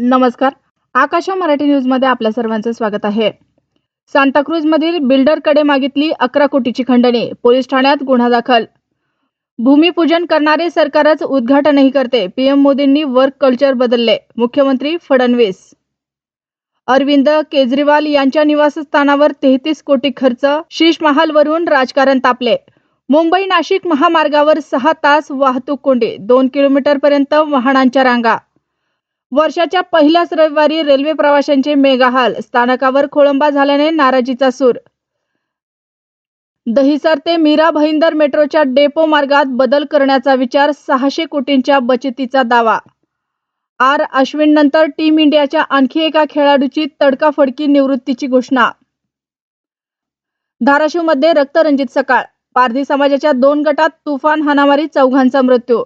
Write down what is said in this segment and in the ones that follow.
नमस्कार. आकाशा मराठी न्यूजमध्ये आपल्या सर्वांचं स्वागत आहे. सांताक्रूजमधील बिल्डरकडे मागितली अकरा कोटीची खंडणी. पोलीस ठाण्यात गुन्हा दाखल. भूमिपूजन करणारे सरकारच उद्घाटनही करते. पीएम मोदींनी वर्क कल्चर बदलले. मुख्यमंत्री फडणवीस. अरविंद केजरीवाल यांच्या निवासस्थानावर तेहतीस कोटी खर्च शीश महालवरून राजकारण तापले. मुंबई नाशिक महामार्गावर सहा तास वाहतूक कोंडी. दोन किलोमीटर पर्यंत वाहनांच्या रांगा. वर्षाच्या पहिल्याच रविवारी रेल्वे प्रवाशांचे मेगाहाल स्थानकावर खोळंबा झाल्याने नाराजीचा सूर. दहिसर ते मीरा भाईंदर मेट्रोच्या डेपो मार्गात बदल करण्याचा विचार सहाशे कोटींच्या बचतीचा दावा. आर अश्विन नंतर टीम इंडियाच्या आणखी एका खेळाडूची तडकाफडकी निवृत्तीची घोषणा. धाराशिवमध्ये रक्तरंजित सकाळ. पारधी समाजाच्या दोन गटात तुफान हाणामारी चौघांचा मृत्यू.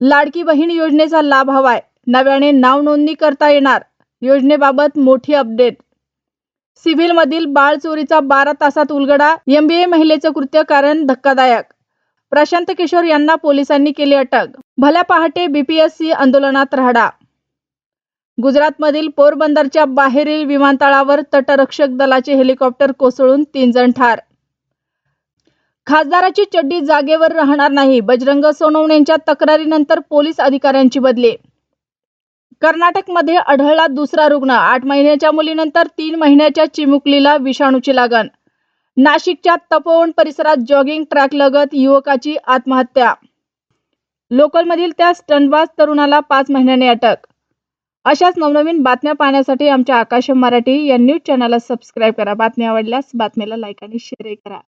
लाडकी बहीण योजनेचा लाभ हवाय. नव्याने नाव नोंदणी करता येणार. योजनेबाबत मोठी अपडेट. सिव्हिलमधील बाळ चोरीचा बारा तासात उलगडा एमबीए महिलेचं कृत्य कारण धक्कादायक. प्रशांत किशोर यांना पोलिसांनी केली अटक. भल्या पहाटे बीपीएससी आंदोलनात राहडा गुजरातमधील पोरबंदरच्या बाहेरील विमानतळावर तटरक्षक दलाचे हेलिकॉप्टर कोसळून तीन जण ठार. खासदाराची चड्डी जागेवर राहणार नाही. बजरंग सोनवणेंच्या तक्रारीनंतर पोलीस अधिकाऱ्यांची बदली. कर्नाटकमध्ये आढळला दुसरा रुग्ण. आठ महिन्याच्या मुलीनंतर तीन महिन्याच्या चिमुकलीला विषाणूची लागण. नाशिकच्या तपोवन परिसरात जॉगिंग ट्रॅक लगत युवकाची आत्महत्या. लोकलमधील त्या स्टंटबाज तरुणाला पाच महिन्याने अटक. अशाच नवनवीन बातम्या पाहण्यासाठी आमच्या आकाश मराठी या न्यूज चॅनलला सबस्क्राईब करा. बातम्या आवडल्यास बातमीला लाईक आणि शेअरही करा.